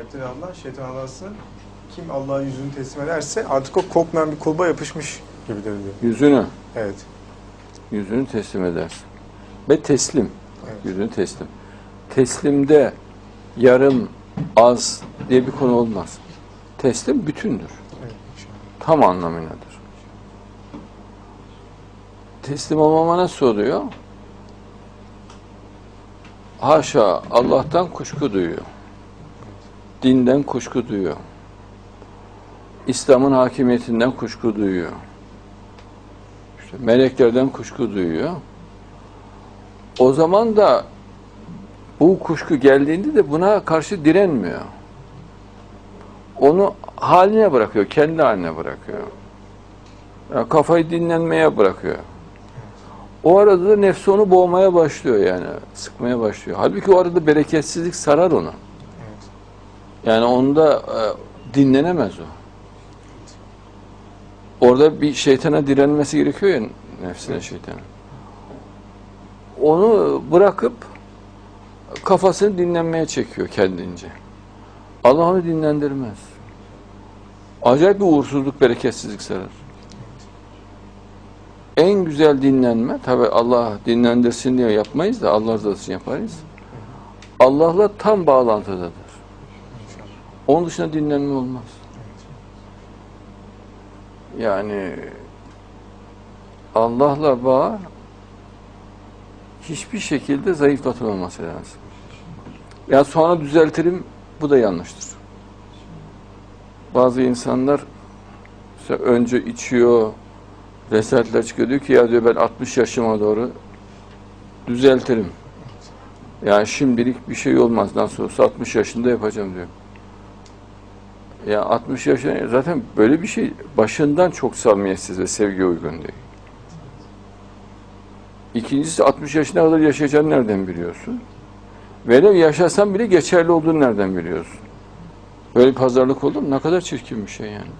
Şertleri Allah, şeytan Allah'sı. Kim Allah'a yüzünü teslim ederse artık o kopmayan bir kulba yapışmış gibidir diyor. Yüzünü, Evet. yüzünü teslim edersin. Ve teslim, evet. yüzünü teslim. Teslimde yarım, az diye bir konu olmaz. Teslim bütündür. evet. Tam anlamındadır. Teslim olmama nasıl oluyor? Haşa Allah'tan kuşku duyuyor. Dinden kuşku duyuyor. İslam'ın hakimiyetinden kuşku duyuyor. İşte meleklerden kuşku duyuyor. O zaman da bu kuşku geldiğinde de buna karşı direnmiyor. Onu haline bırakıyor, kendi haline bırakıyor. Yani kafayı dinlenmeye bırakıyor. O arada da nefsi onu boğmaya başlıyor yani, sıkmaya başlıyor. Halbuki o arada bereketsizlik sarar onu. Evet. Yani onda e, dinlenemez o. Orada bir şeytana direnmesi gerekiyor ya nefsine şeytana. Onu bırakıp kafasını dinlenmeye çekiyor kendince. Allah onu dinlendirmez. Acayip bir uğursuzluk, bereketsizlik sarar. En güzel dinlenme, tabi Allah dinlendirsin diye yapmayız da Allah rızası yaparız. Allah'la tam bağlantıdadır. Onun dışında dinlenme olmaz. Yani Allah'la bağ hiçbir şekilde zayıflatılmaması lazım. Ya sonra düzeltirim, bu da yanlıştır. Bazı insanlar işte önce içiyor, resaletler çıkıyor diyor ki ya diyor ben 60 yaşıma doğru düzeltirim. Yani şimdilik bir şey olmaz. Nasıl olsa 60 yaşında yapacağım diyor. Ya 60 yaşında zaten böyle bir şey başından çok samimiyetsiz ve sevgi uygun değil. İkincisi 60 yaşına kadar yaşayacağını nereden biliyorsun? Velev yaşasan bile geçerli olduğunu nereden biliyorsun? Böyle pazarlık olur mu? Ne kadar çirkin bir şey yani.